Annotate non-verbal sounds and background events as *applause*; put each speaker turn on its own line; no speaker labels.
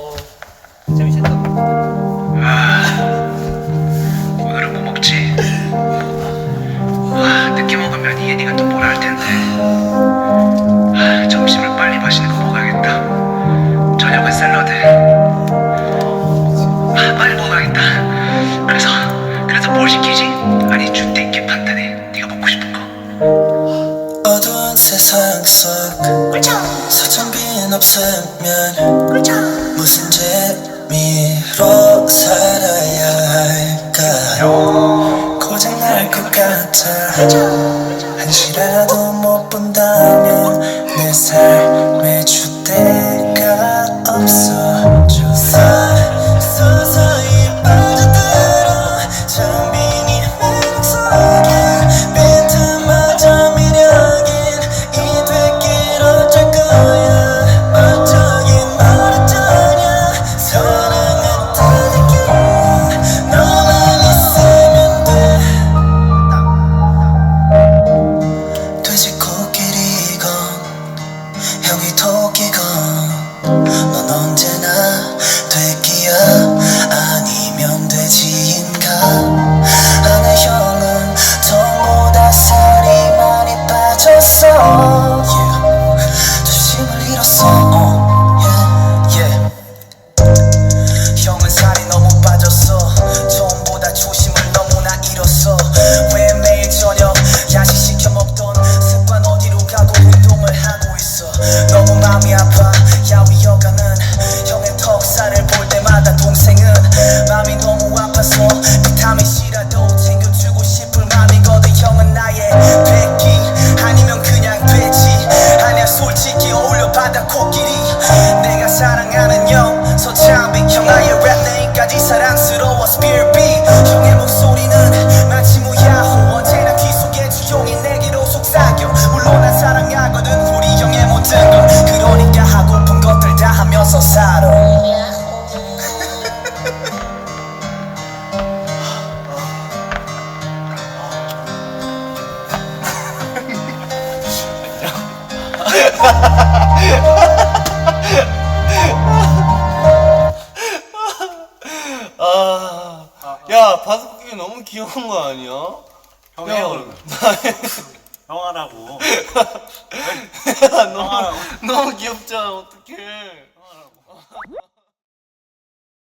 어 재밌겠다.
오늘은 뭐 먹지? 아, 늦게 먹으면 이엔이가 또 뭐라 할 텐데. 아, 점심을 빨리 맛있는 거 먹어야겠다. 저녁은 샐러드. 아, 빨리 먹어야겠다. 그래서, 그래서 뭘 시키지?
세상 속 서천빈 없으면 무슨 재미로 살아야 할까? 고장날 것 같아. 한시라도 못 본다면 C라도 챙겨주고 싶을 마음이거든. 형은 나의 돼지 아니면 그냥 돼지. 아니야 솔직히 어울려 바다 코끼리. 내가 사랑하는 형 서창빈 형 나의 랩 네임까지 사랑스러워. 스피릿비
야, 바스코기 너무 귀여운 거 아니야?
형
야,
해요. 형 *laughs* 하라고. *laughs*
야, 너무, 너무 귀엽잖아, 어떡해. *laughs*